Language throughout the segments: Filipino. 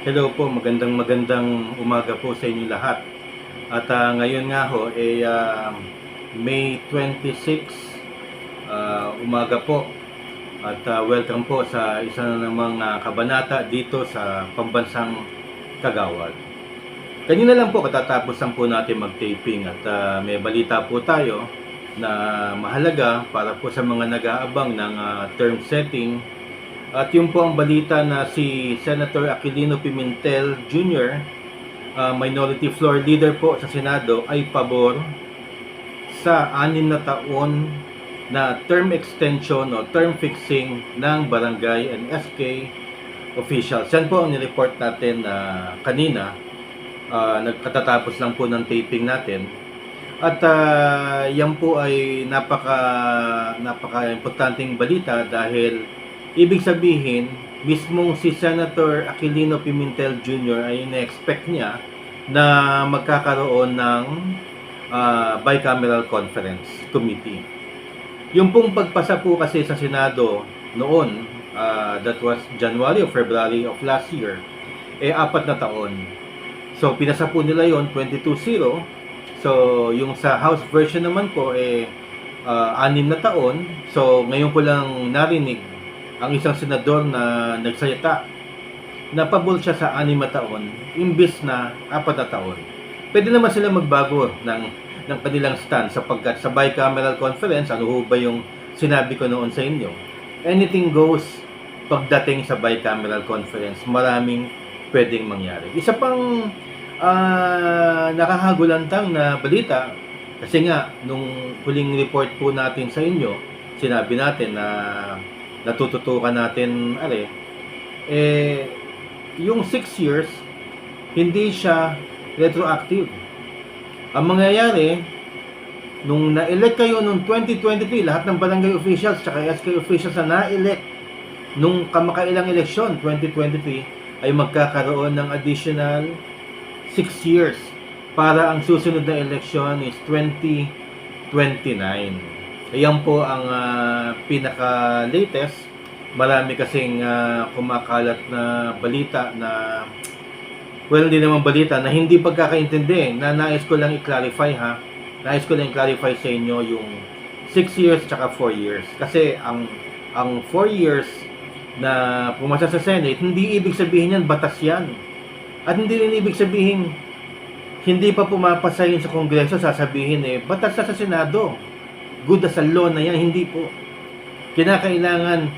Hello po, magandang magandang umaga po sa inyo lahat. At ah, ngayon nga ho, eh, ah, May 26, ah, umaga po. At ah, welcome po sa isa na namang ah, kabanata dito sa Pambansang Kagawad. Kanina lang po katatapos lang po natin mag-taping at ah, may balita po tayo na mahalaga para po sa mga nag-aabang ng ah, term setting at yung po ang balita na si Senator Aquilino Pimentel Jr., uh, Minority Floor Leader po sa Senado, ay pabor sa anim na taon na term extension o term fixing ng barangay and SK officials. Yan po ang nireport natin na kanina. Uh, nagkatatapos lang po ng taping natin. At uh, yan po ay napaka napaka importanteng balita dahil Ibig sabihin, mismong si Senator Aquilino Pimentel Jr. ay ina-expect niya na magkakaroon ng uh, bicameral conference committee. Yung pong pagpasa po kasi sa Senado noon, uh, that was January or February of last year, eh apat na taon. So pinasa po nila yon 22-0. So yung sa House version naman po eh uh, anim na taon. So ngayon ko lang narinig ang isang senador na nagsalita na pabor siya sa anim na taon imbis na apat na taon. Pwede naman sila magbago ng, ng kanilang stand sapagkat sa bicameral conference, ano ho ba yung sinabi ko noon sa inyo? Anything goes pagdating sa bicameral conference. Maraming pwedeng mangyari. Isa pang uh, nakahagulantang na balita kasi nga nung huling report po natin sa inyo, sinabi natin na natututukan natin are eh yung 6 years hindi siya retroactive. Ang mangyayari nung na-elect kayo noong 2023 lahat ng barangay officials tsaka SK officials na na-elect nung kamakailang eleksyon 2023 ay magkakaroon ng additional 6 years para ang susunod na eleksyon is 2029 Ayan po ang uh, pinaka-latest. Marami kasing uh, kumakalat na balita na well, hindi naman balita na hindi pagkakaintindi. Na nais ko lang i-clarify ha. Nais ko lang i-clarify sa inyo yung 6 years tsaka 4 years. Kasi ang ang 4 years na pumasa sa Senate, hindi ibig sabihin yan batas yan. At hindi rin ibig sabihin hindi pa pumapasa yun sa Kongreso, sasabihin eh, batas sa Senado good as a law na yan, hindi po. Kinakailangan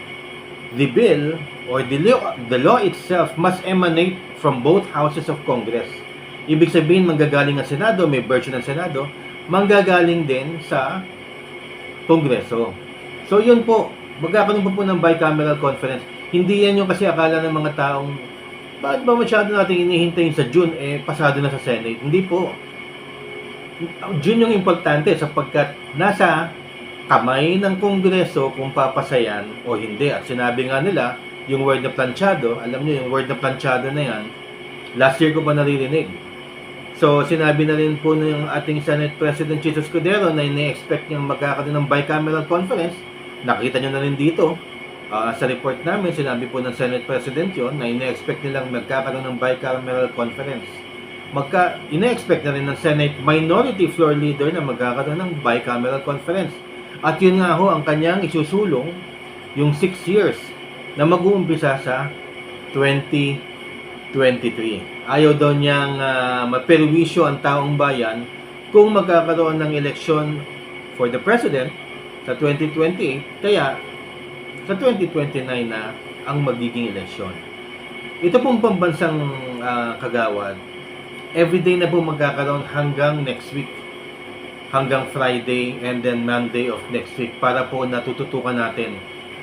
the bill or the law, the law itself must emanate from both houses of Congress. Ibig sabihin, manggagaling ang Senado, may version ng Senado, manggagaling din sa Kongreso. So yun po, magkakaroon po po ng bicameral conference. Hindi yan yung kasi akala ng mga taong, bakit ba masyado natin inihintay sa June, eh pasado na sa Senate? Hindi po. June yung importante sapagkat nasa kamay ng Kongreso kung papasayan o hindi. At sinabi nga nila, yung word na planchado, alam niyo yung word na planchado na yan, last year ko pa naririnig. So, sinabi na rin po ng ating Senate President Chito Escudero na ine-expect niyang magkakaroon ng bicameral conference. Nakita niyo na rin dito. Uh, sa report namin, sinabi po ng Senate President yon na ine-expect nilang magkakaroon ng bicameral conference magka ina-expect na rin ng Senate Minority Floor Leader na magkakaroon ng bicameral conference. At yun nga ho, ang kanyang isusulong, yung 6 years na mag-uumpisa sa 2023. Ayaw daw niyang uh, maperwisyo ang taong bayan kung magkakaroon ng eleksyon for the President sa 2028, kaya sa 2029 na ang magiging eleksyon. Ito pong pambansang uh, kagawad everyday na po magkakaroon hanggang next week. Hanggang Friday and then Monday of next week para po natututukan natin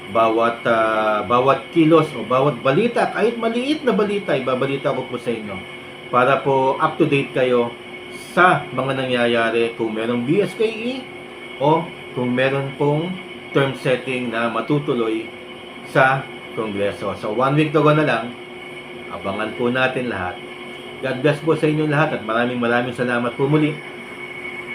bawat uh, bawat kilos o bawat balita, kahit maliit na balita, ibabalita ko po sa inyo para po up to date kayo sa mga nangyayari kung merong BSKE o kung meron pong term setting na matutuloy sa Kongreso. So one week to go na lang, abangan po natin lahat God bless po sa inyo lahat at maraming maraming salamat po muli